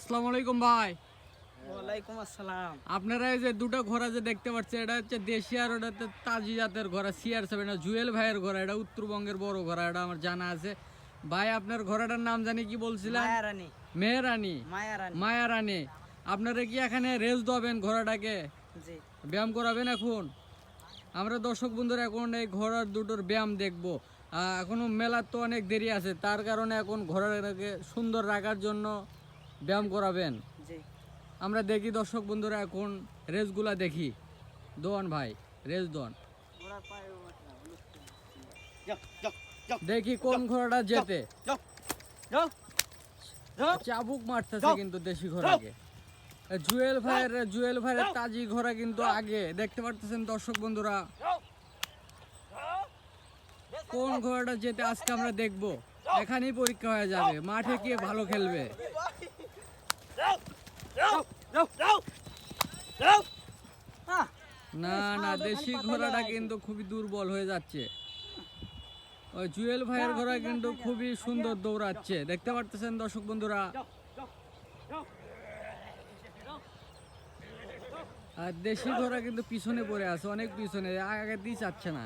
আসসালামু আলাইকুম ভাই। ওয়ালাইকুম আসসালাম। আপনারা এই যে দুটো ঘোড়া যে দেখতে পাচ্ছেন এটা হচ্ছে দেশি আর ওটা তাজি জাতের ঘোড়া সিআর সেভেন জুয়েল ভাইয়ের ঘোড়া এটা উত্তরবঙ্গের বড় ঘোড়া এটা আমার জানা আছে। ভাই আপনার ঘোড়াটার নাম জানি কি বলছিলেন? মায়া রানী মেহরানি। মায়া রানী মায়া রানী আপনারা কি এখানে রেস দেবেন ঘোড়াটাকে? জি। ব্যায়াম করাবেন এখন? আমরা দর্শক বন্ধুরা এখন এই ঘোড়ার দুটোর ব্যায়াম দেখব। আহ, এখনও মেলার তো অনেক দেরি আছে তার কারণে এখন ঘোড়াটাকে সুন্দর রাখার জন্য ব্যায়াম করাবেন। আমরা দেখি দর্শক বন্ধুরা এখন রেসগুলা দেখি। দোয়ান ভাই রেস দোয়ান। দেখি কোন ঘোড়াটা যেতে। চাবুক মারতেছে কিন্তু দেশি ঘোড়াকে জুয়েল ভাইয়ের জুয়েল ভাইয়ের তাজি ঘোড়া কিন্তু আগে। দেখতে পারতেছেন দর্শক বন্ধুরা। কোন ঘোড়াটা যেতে আজকে আমরা দেখব। এখানেই পরীক্ষা হয়ে যাবে। মাঠে কে ভালো খেলবে? না না দেশি ঘোড়াটা কিন্তু খুবই দুর্বল হয়ে যাচ্ছে। ওই জুয়েল ভাইয়ের ঘোড়া কিন্তু খুবই সুন্দর দৌড়াচ্ছে। দেখতে পারতেছেন দর্শক বন্ধুরা? আর দেশি ঘোড়া কিন্তু পিছনে পড়ে আছে অনেক পিছনে আগে দিয়ে চাচ্ছে না।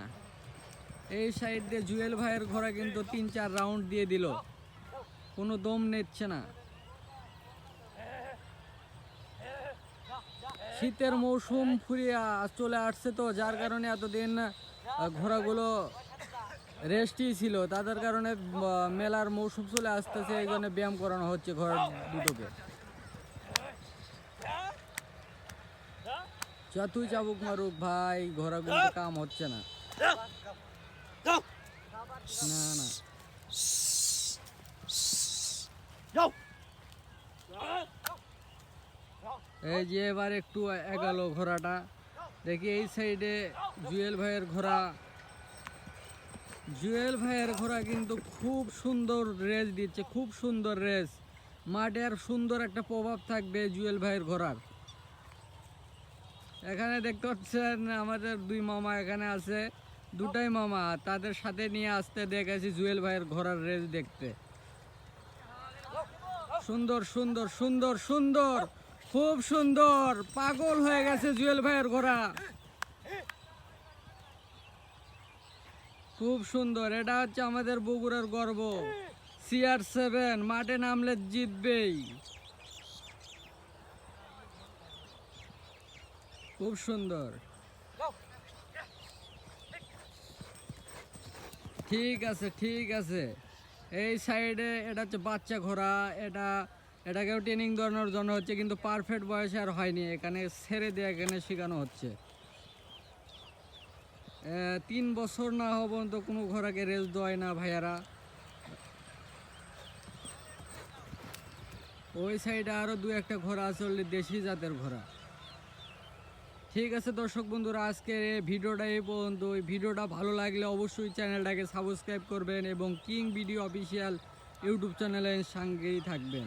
এই সাইড দিয়ে জুয়েল ভাইয়ের ঘোড়া কিন্তু তিন চার রাউন্ড দিয়ে দিল। কোনো দম নিচ্ছে না। শীতের মৌসুম ফুরিয়ে চলে আসছে তো, যার কারণে এতদিন ঘোড়াগুলো রেস্টই ছিল। তাদের কারণে মেলার মৌসুম চলে আসতেছে, এই জন্য ব্যায়াম করানো হচ্ছে ঘোড়া দুটোকে। যতই চাবুক মারুক ভাই ঘোড়াগুলো কাম হচ্ছে না। না না। এই যে এবার একটু এগালো ঘোড়াটা। দেখি এই সাইডে জুয়েল ভাইয়ের ঘোড়া। জুয়েল ভাইয়ের ঘোড়া কিন্তু খুব সুন্দর রেস দিচ্ছে, খুব সুন্দর রেস। মাঠে আর সুন্দর একটা প্রভাব থাকবে জুয়েল ভাইয়ের ঘোড়ার। এখানে দেখতে পাচ্ছেন আমাদের দুই মামা এখানে আছে, দুটাই মামা, তাদের সাথে নিয়ে আসতে দেখেছি জুয়েল ভাইয়ের ঘোড়ার রেস দেখতে। সুন্দর সুন্দর সুন্দর সুন্দর খুব সুন্দর, পাগল হয়ে গেছে জুয়েল ভাইয়ের ঘোড়া। খুব সুন্দর, এটা হচ্ছে আমাদের বগুড়ার গর্ব। সিআর সেভেন মাঠে নামলে জিতবেই। খুব সুন্দর। ঠিক আছে ঠিক আছে। এই সাইডে এটা হচ্ছে বাচ্চা ঘোড়া, এটা এটাকেও ট্রেনিং দেওয়ানোর জন্য হচ্ছে কিন্তু পারফেক্ট বয়সে আর হয়নি। এখানে ছেড়ে দিয়ে এখানে শেখানো হচ্ছে। তিন বছর না হওয়া পর্যন্ত কোনো ঘোড়াকে রেস দেওয়ায় না ভাইয়ারা। ওই সাইডে আরও দু একটা ঘোড়া আসলে দেশি জাতের ঘোড়া। ঠিক আছে দর্শক বন্ধুরা আজকে ভিডিওটা এই পর্যন্ত। ওই ভিডিওটা ভালো লাগলে অবশ্যই চ্যানেলটাকে সাবস্ক্রাইব করবেন এবং কিং ভিডিও অফিসিয়াল ইউটিউব চ্যানেলের সঙ্গেই থাকবেন।